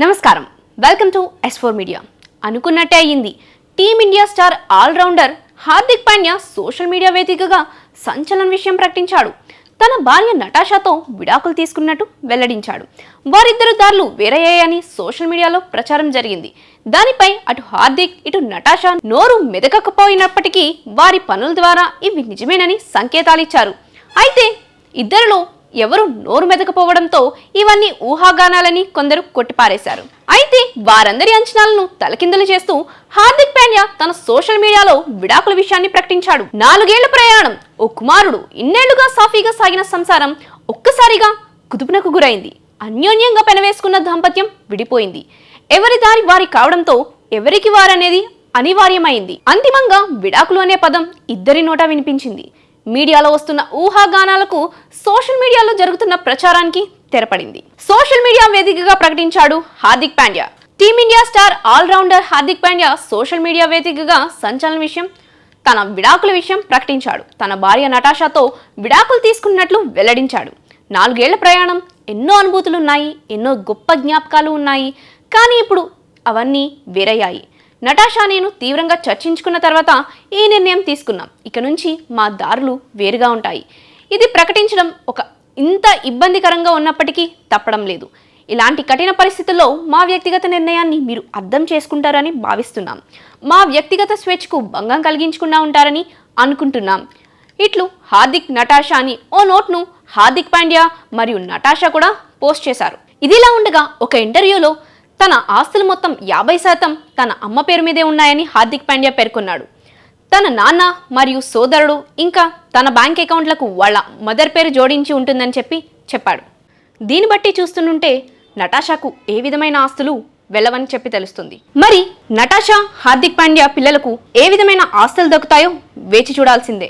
నమస్కారం. Welcome to S four media అనుకున్నట్టే అయ్యింది. Team India star allrounder Hardik Pandya social media వేదికగా సంచలన విషయం ప్రకటించాడు. తన భార్య నటాషాతో విడాకులు తీసుకున్నట్టు వెల్లడించాడు. వారిద్దరు దారులు వేరయ్యాయని సోషల్ మీడియాలో ప్రచారం జరిగింది. దానిపై అటు హార్దిక్ ఇటు నటాషా నోరు మెదకకపోయినప్పటికీ వారి పనుల ద్వారా ఇవి నిజమేనని సంకేతాలిచ్చారు. అయితే ఇద్దరిలో ఎవరు నోరు మెదకపోవడంతో ఇవన్నీ ఊహాగానాలని కొందరు కొట్టిపారేశారు. అయితే వారందరి అంచనాలను తలకిందులు చేస్తూ హార్దిక్ పాండ్యా తన సోషల్ మీడియాలో విడాకుల విషయాన్ని ప్రకటించాడు. నాలుగేళ్ళ ప్రయాణం ఓ కుమారుడు ఇన్నేళ్ళుగా సాఫీగా సాగిన సంసారం ఒక్కసారిగా కుదుపునకు గురైంది. అన్యోన్యంగా పెనవేసుకున్న దాంపత్యం విడిపోయింది. ఎవరి దారి వారి కావడంతో ఎవరికి వారనేది అనివార్యమైంది. అంతిమంగా విడాకులు అనే పదం ఇద్దరి నోట వినిపించింది. మీడియాలో వస్తున్న ఊహాగానాలకు సోషల్ మీడియాలో జరుగుతున్న ప్రచారానికి తెరపడింది. సోషల్ మీడియా వేదికగా ప్రకటించాడు Hardik Pandya. Team India star allrounder Hardik Pandya social media వేదికగా సంచలన విషయం తన విడాకుల విషయం ప్రకటించాడు. తన భార్య నటాషాతో విడాకులు తీసుకున్నట్లు వెల్లడించాడు. నాలుగేళ్ళ ప్రయాణం ఎన్నో అనుభూతులున్నాయి ఎన్నో గొప్ప జ్ఞాపకాలు ఉన్నాయి. కానీ ఇప్పుడు అవన్నీ వేరయ్యాయి. నటాషా నేను తీవ్రంగా చర్చించుకున్న తర్వాత ఈ నిర్ణయం తీసుకున్నాం. ఇక నుంచి మా దారులు వేరుగా ఉంటాయి. ఇది ప్రకటించడం ఒక ఇంత ఇబ్బందికరంగా ఉన్నప్పటికీ తప్పడం లేదు. ఇలాంటి కఠిన పరిస్థితుల్లో మా వ్యక్తిగత నిర్ణయాన్ని మీరు అర్థం చేసుకుంటారని భావిస్తున్నాం. మా వ్యక్తిగత స్వేచ్ఛకు భంగం కలిగించకుండా ఉంటారని అనుకుంటున్నాం. ఇట్లు హార్దిక్ నటాషా అని ఓ నోట్ను హార్దిక్ పాండ్యా మరియు నటాషా కూడా పోస్ట్ చేశారు. ఇదిలా ఉండగా ఒక ఇంటర్వ్యూలో తన ఆస్తులు మొత్తం యాభై శాతం తన అమ్మ పేరు మీదే ఉన్నాయని హార్దిక్ పాండ్యా పేర్కొన్నాడు. తన నాన్న మరియు సోదరుడు ఇంకా తన బ్యాంక్ అకౌంట్లకు వాళ్ళ మదర్ పేరు జోడించి ఉంటుందని చెప్పి చెప్పాడు. దీన్ని బట్టి చూస్తుంటే నటాషాకు ఏ విధమైన ఆస్తులు వెళ్ళవని చెప్పి తెలుస్తుంది. మరి నటాషా హార్దిక్ పాండ్యా పిల్లలకు ఏ విధమైన ఆస్తులు దక్కుతాయో వేచి చూడాల్సిందే.